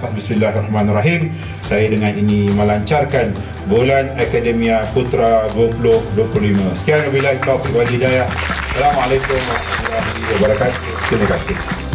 atas bismillahirrahmanirrahim. Saya dengan ini melancarkan bulan Akademia Putra 2025 sekian wabillahi taufiq wal hidayah. Assalamualaikum warahmatullahi wabarakatuh. Terima kasih.